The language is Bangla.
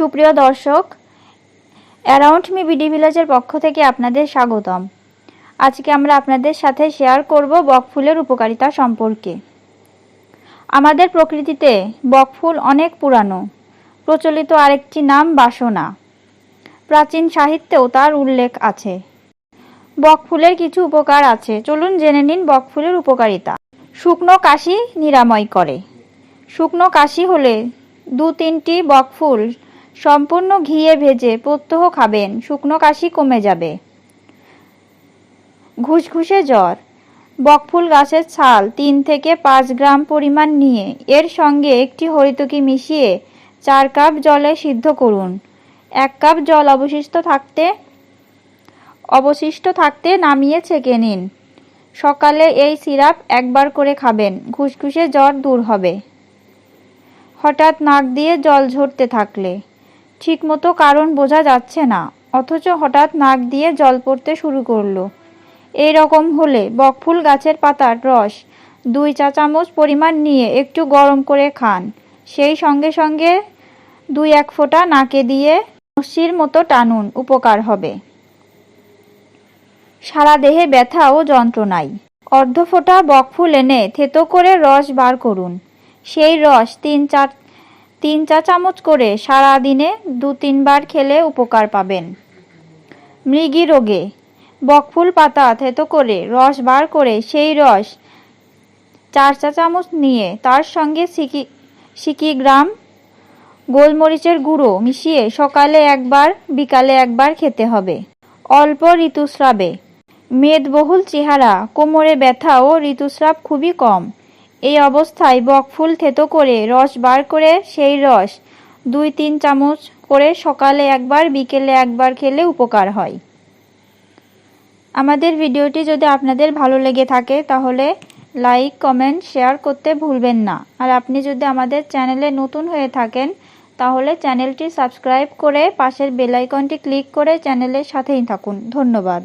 সুপ্রিয় দর্শক, অ্যারাউন্ড মি বিডি ভিলেজের পক্ষ থেকে আপনাদের স্বাগতম। আজকে আমরা আপনাদের সাথে শেয়ার করব বকফুলের উপকারিতা সম্পর্কে। আমাদের প্রকৃতিতে বকফুল অনেক পুরানো, প্রচলিত আরেকটি নাম বাসনা। প্রাচীন সাহিত্যেও তার উল্লেখ আছে। বকফুলের কিছু উপকার আছে। চলুন জেনে নিন বকফুলের উপকারিতা। শুকনো কাশি নিরাময় করে। শুকনো কাশি হলে দু তিনটি বকফুল সম্পূর্ণ ঘিয়ে ভেজে প্রত্যহ খাবেন, শুকনো কাশি কমে যাবে। ঘুষঘুষে জ্বর। বকফুল গাছের ছাল তিন থেকে পাঁচ গ্রাম পরিমাণ নিয়ে এর সঙ্গে একটি হরিতকি মিশিয়ে চার কাপ জলে সিদ্ধ করুন। এক কাপ জল অবশিষ্ট থাকতে অবশিষ্ট থাকতে নামিয়ে ছেঁকে নিন। সকালে এই সিরাপ একবার করে খাবেন ঘুষঘুষে জ্বর দূর হবে। হঠাৎ নাক দিয়ে জল ঝরতে থাকলে। ঠিকমতো কারণ বোঝা যাচ্ছে না, অথচ হঠাৎ নাক দিয়ে জল পড়তে শুরু করল। এই রকম হলে বকফুল গাছের পাতার রস, দুই চা চামচ পরিমাণ নিয়ে একটু গরম করে খান। সেই সঙ্গে সঙ্গে দুই এক ফোঁটা নাকে দিয়ে রশ্মির মতো টানুন, উপকার হবে। সারা দেহে ব্যথা ও যন্ত্রণায় অর্ধ ফোঁটা বকফুল এনে থেতো করে রস বার করুন। সেই রস তিন চার তিন চা চামচ করে সারা দিনে দু তিনবার খেলে উপকার পাবেন। মৃগী রোগে বকফুল পাতা থেতো করে রস বার করে সেই রস চার চা চামচ নিয়ে তার সঙ্গে সিকি সিকি গ্রাম গোলমরিচের গুঁড়ো মিশিয়ে সকালে একবার, বিকালে একবার খেতে হবে। অল্প ঋতুস্রাবে। মেদবহুল চেহারা, কোমরে ব্যথা ও ঋতুস্রাব খুবই কম। এই অবস্থায় বকফুল থেতো করে রস বার করে সেই রস দুই তিন চামচ করে সকালে একবার, বিকেলে একবার খেলে উপকার হয়। আমাদের ভিডিওটি যদি আপনাদের ভালো লেগে থাকে তাহলে লাইক, কমেন্ট, শেয়ার করতে ভুলবেন না। আর আপনি যদি আমাদের চ্যানেলে নতুন হয়ে থাকেন তাহলে চ্যানেলটি সাবস্ক্রাইব করে পাশের বেলাইকনটি ক্লিক করে চ্যানেলের সাথেই থাকুন। ধন্যবাদ।